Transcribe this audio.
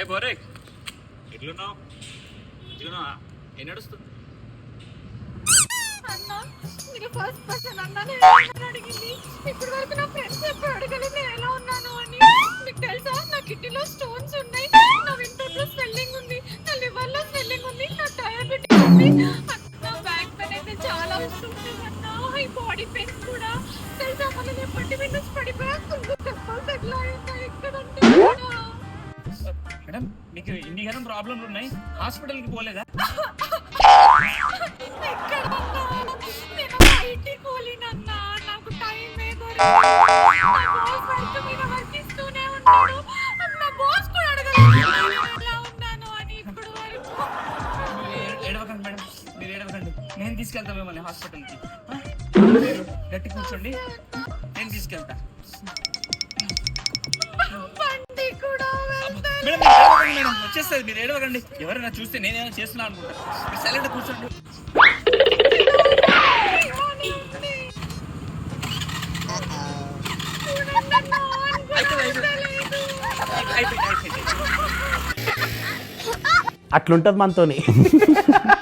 ఏ బోరే ఎట్లున్నావు ఎట్లున్నావా ఏం నడుస్తుంది అన్నా ఫస్ట్ పర్సన్ అడిగింది వరకు నా ఫ్రెండ్స్ ఎప్పుడు అడగలేదు నేను ఎలా ఉన్నాను అని మీకు తెలుసా నా కిడ్నీలో స్టోన్స్ ఉన్నాయి నా స్వెల్లింగ్ ఉంది నా స్వెల్లింగ్ ఉంది నా డయాబెటిస్ ఉంది నా బ్యాక్ పెయిన్ అయితే చాలా వస్తుంది అన్నా ఈ బాడీ పెయిన్ కూడా తెలుసా మీద నుంచి పడిపోయా కుంగు ఎక్కడంటే. మేడం మీకు ఇన్ని గనం ప్రాబ్లంలు ఉన్నాయి. హాస్పిటల్కి పోలేదా? ఏడవకండి మేడం మీరు ఏడవకండి. నేను తీసుకెళ్తా మిమ్మల్ని హాస్పిటల్కి. గట్టి కూర్చోండి. నేను తీసుకెళ్తా. మేడం వచ్చేస్తుంది మీరు ఏడవకండి. ఎవరైనా చూస్తే నేనేమైనా చేస్తున్నా అనుకుంటా. మీరు సైలెంట్ కూర్చోండి. అట్లుంటది మనతోని.